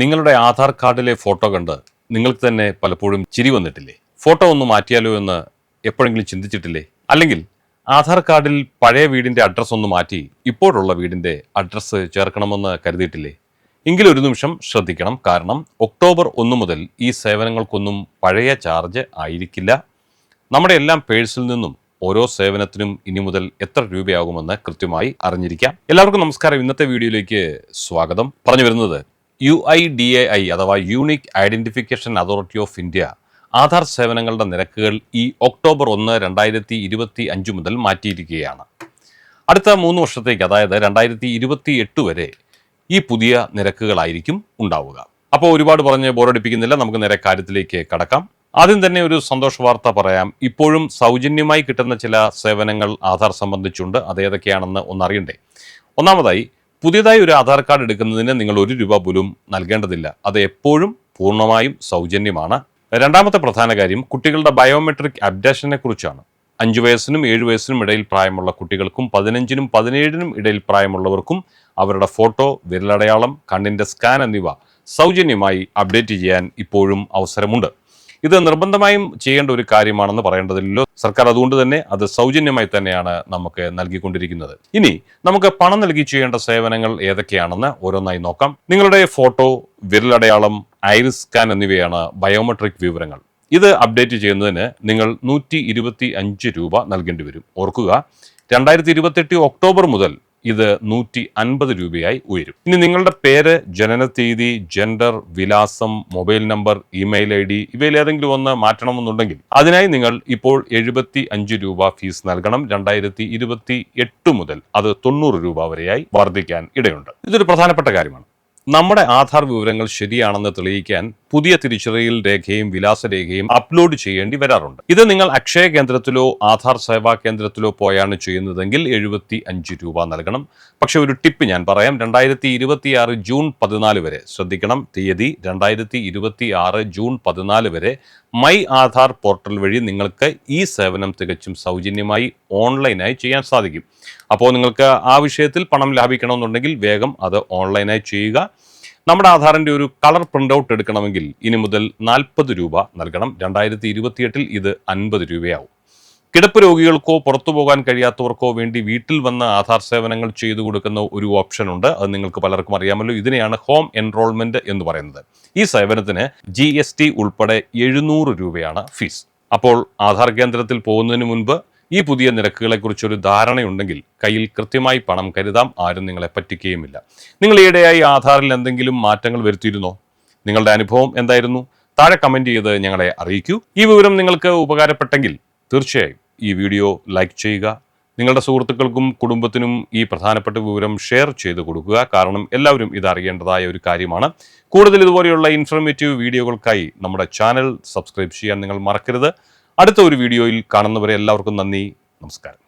നിങ്ങളുടെ ആധാർ കാർഡിലെ ഫോട്ടോ കണ്ട് നിങ്ങൾക്ക് തന്നെ പലപ്പോഴും ചിരി വന്നിട്ടില്ലേ? ഫോട്ടോ ഒന്ന് മാറ്റിയാലോ എന്ന് എപ്പോഴെങ്കിലും ചിന്തിച്ചിട്ടില്ലേ? അല്ലെങ്കിൽ ആധാർ കാർഡിൽ പഴയ വീടിന്റെ അഡ്രസ്സ് ഒന്ന് മാറ്റി ഇപ്പോഴുള്ള വീടിന്റെ അഡ്രസ്സ് ചേർക്കണമെന്ന് കരുതിയിട്ടില്ലേ? എങ്കിലും ഒരു നിമിഷം ശ്രദ്ധിക്കണം. കാരണം ഒക്ടോബർ ഒന്ന് മുതൽ ഈ സേവനങ്ങൾക്കൊന്നും പഴയ ചാർജ് ആയിരിക്കില്ല. നമ്മുടെ എല്ലാം പേഴ്സിൽ നിന്നും ഓരോ സേവനത്തിനും ഇനി മുതൽ എത്ര രൂപയാകുമെന്ന് കൃത്യമായി അറിഞ്ഞിരിക്കാം. എല്ലാവർക്കും നമസ്കാരം. ഇന്നത്തെ വീഡിയോയിലേക്ക് സ്വാഗതം. പറഞ്ഞു വരുന്നത് U I D A I അഥവാ unique identification authority of India Aadhaar സേവനങ്ങളുടെ നിരക്കുകൾ ഈ ഒക്ടോബർ ഒന്ന് രണ്ടായിരത്തി ഇരുപത്തി അഞ്ച് മുതൽ മാറ്റിയിരിക്കുകയാണ്. അടുത്ത മൂന്ന് വർഷത്തേക്ക് അതായത് രണ്ടായിരത്തി ഇരുപത്തി എട്ട് വരെ ഈ പുതിയ നിരക്കുകളായിരിക്കും ഉണ്ടാവുക. അപ്പോൾ ഒരുപാട് പറഞ്ഞ് ബോറടിപ്പിക്കുന്നില്ല നമുക്ക് നേരെ കാര്യത്തിലേക്ക് കടക്കാം. ആദ്യം തന്നെ ഒരു സന്തോഷ വാർത്ത പറയാം. ഇപ്പോഴും സൗജന്യമായി കിട്ടുന്ന ചില സേവനങ്ങൾ ആധാർ സംബന്ധിച്ചുണ്ട്. അതേതൊക്കെയാണെന്ന് ഒന്നറിയണ്ടേ? ഒന്നാമതായി പുതിയതായി ഒരു ആധാർ കാർഡ് എടുക്കുന്നതിന് നിങ്ങൾ ഒരു രൂപ പോലും നൽകേണ്ടതില്ല. അത് എപ്പോഴും പൂർണമായും സൗജന്യമാണ്. രണ്ടാമത്തെ പ്രധാന കാര്യം കുട്ടികളുടെ ബയോമെട്രിക് അപ്ഡേഷനെ കുറിച്ചാണ്. അഞ്ചു വയസ്സിനും ഏഴു വയസ്സിനും ഇടയിൽ പ്രായമുള്ള കുട്ടികൾക്കും പതിനഞ്ചിനും പതിനേഴിനും ഇടയിൽ പ്രായമുള്ളവർക്കും അവരുടെ ഫോട്ടോ വിരലടയാളം കണ്ണിന്റെ സ്കാൻ എന്നിവ സൗജന്യമായി അപ്ഡേറ്റ് ചെയ്യാൻ ഇപ്പോഴും അവസരമുണ്ട്. ഇത് നിർബന്ധമായും ചെയ്യേണ്ട ഒരു കാര്യമാണെന്ന് പറയേണ്ടതില്ലല്ലോ. സർക്കാർ അതുകൊണ്ട് തന്നെ അത് സൗജന്യമായി തന്നെയാണ് നമുക്ക് നൽകിക്കൊണ്ടിരിക്കുന്നത്. ഇനി നമുക്ക് പണം നൽകി ചെയ്യേണ്ട സേവനങ്ങൾ ഏതൊക്കെയാണെന്ന് ഓരോന്നായി നോക്കാം. നിങ്ങളുടെ ഫോട്ടോ വിരലടയാളം ഐറിസ് സ്കാൻ എന്നിവയാണ് ബയോമെട്രിക് വിവരങ്ങൾ. ഇത് അപ്ഡേറ്റ് ചെയ്യുന്നതിന് നിങ്ങൾ നൂറ്റി ഇരുപത്തി അഞ്ച് രൂപ നൽകേണ്ടി വരും. ഓർക്കുക രണ്ടായിരത്തി ഇരുപത്തെട്ട് ഒക്ടോബർ മുതൽ ഇത് നൂറ്റി അൻപത് രൂപയായി ഉയരും. ഇനി നിങ്ങളുടെ പേര് ജനനത്തീയതി ജെൻഡർ വിലാസം mobile number email I D ഇവയിൽ ഏതെങ്കിലും ഒന്ന് മാറ്റണമെന്നുണ്ടെങ്കിൽ അതിനായി നിങ്ങൾ ഇപ്പോൾ എഴുപത്തി അഞ്ച് രൂപ ഫീസ് നൽകണം. രണ്ടായിരത്തി ഇരുപത്തി എട്ട് മുതൽ അത് തൊണ്ണൂറ് രൂപ വരെയായി വർദ്ധിക്കാൻ ഇടയുണ്ട്. ഇതൊരു പ്രധാനപ്പെട്ട കാര്യമാണ്. നമ്മുടെ ആധാർ വിവരങ്ങൾ ശരിയാണെന്ന് തെളിയിക്കാൻ പുതിയ തിരിച്ചറിയൽ രേഖയും വിലാസരേഖയും അപ്ലോഡ് ചെയ്യേണ്ടി വരാറുണ്ട്. ഇത് നിങ്ങൾ അക്ഷയ കേന്ദ്രത്തിലോ ആധാർ സേവാ കേന്ദ്രത്തിലോ പോയാണ് ചെയ്യുന്നതെങ്കിൽ എഴുപത്തി അഞ്ച് രൂപ നൽകണം. പക്ഷെ ഒരു ടിപ്പ് ഞാൻ പറയാം. രണ്ടായിരത്തി ഇരുപത്തി ആറ് ജൂൺ പതിനാല് വരെ ശ്രദ്ധിക്കണം. തീയതി രണ്ടായിരത്തി ഇരുപത്തി ആറ് ജൂൺ പതിനാല് വരെ മൈ ആധാർ പോർട്ടൽ വഴി നിങ്ങൾക്ക് ഈ സേവനം തികച്ചും സൗജന്യമായി ഓൺലൈനായി ചെയ്യാൻ സാധിക്കും. അപ്പോൾ നിങ്ങൾക്ക് ആ വിഷയത്തിൽ പണം ലാഭിക്കണമെന്നുണ്ടെങ്കിൽ വേഗം അത് ഓൺലൈനായി ചെയ്യുക. നമ്മുടെ ആധാറിന്റെ ഒരു കളർ പ്രിന്റ് ഔട്ട് എടുക്കണമെങ്കിൽ ഇനി മുതൽ നാൽപ്പത് രൂപ നൽകണം. രണ്ടായിരത്തി ഇരുപത്തിയെട്ടിൽ ഇത് അൻപത് രൂപയാവും. കിടപ്പ് രോഗികൾക്കോ പുറത്തു പോകാൻ കഴിയാത്തവർക്കോ വേണ്ടി വീട്ടിൽ വന്ന് ആധാർ സേവനങ്ങൾ ചെയ്തു കൊടുക്കുന്ന ഒരു ഓപ്ഷൻ ഉണ്ട്. അത് നിങ്ങൾക്ക് പലർക്കും അറിയാമല്ലോ. ഇതിനെയാണ് ഹോം എൻറോൾമെന്റ് എന്ന് പറയുന്നത്. ഈ സേവനത്തിന് ജി ഉൾപ്പെടെ എഴുന്നൂറ് രൂപയാണ് ഫീസ്. അപ്പോൾ ആധാർ കേന്ദ്രത്തിൽ പോകുന്നതിന് മുൻപ് ഈ പുതിയ നിരക്കുകളെക്കുറിച്ചൊരു ധാരണയുണ്ടെങ്കിൽ കയ്യിൽ കൃത്യമായി പണം കരുതാം ആരും നിങ്ങളെ പറ്റിക്കുകയുമില്ല നിങ്ങൾ ഈയിടെയായി ആധാറിൽ എന്തെങ്കിലും മാറ്റങ്ങൾ വരുത്തിയിരുന്നോ? നിങ്ങളുടെ അനുഭവം എന്തായിരുന്നു? താഴെ കമന്റ് ചെയ്ത് ഞങ്ങളെ അറിയിക്കൂ. ഈ വിവരം നിങ്ങൾക്ക് ഉപകാരപ്പെട്ടെങ്കിൽ തീർച്ചയായും ഈ വീഡിയോ ലൈക്ക് ചെയ്യുക. നിങ്ങളുടെ സുഹൃത്തുക്കൾക്കും കുടുംബത്തിനും ഈ പ്രധാനപ്പെട്ട വിവരം ഷെയർ ചെയ്ത് കൊടുക്കുക. കാരണം എല്ലാവരും ഇത് അറിയേണ്ടതായ ഒരു കാര്യമാണ്. കൂടുതൽ ഇതുപോലെയുള്ള ഇൻഫർമേറ്റീവ് വീഡിയോകൾക്കായി നമ്മുടെ ചാനൽ സബ്സ്ക്രൈബ് ചെയ്യാൻ നിങ്ങൾ മറക്കരുത്. അടുത്ത ഒരു വീഡിയോയിൽ കാണുന്നവരെ എല്ലാവർക്കും നന്ദി നമസ്കാരം.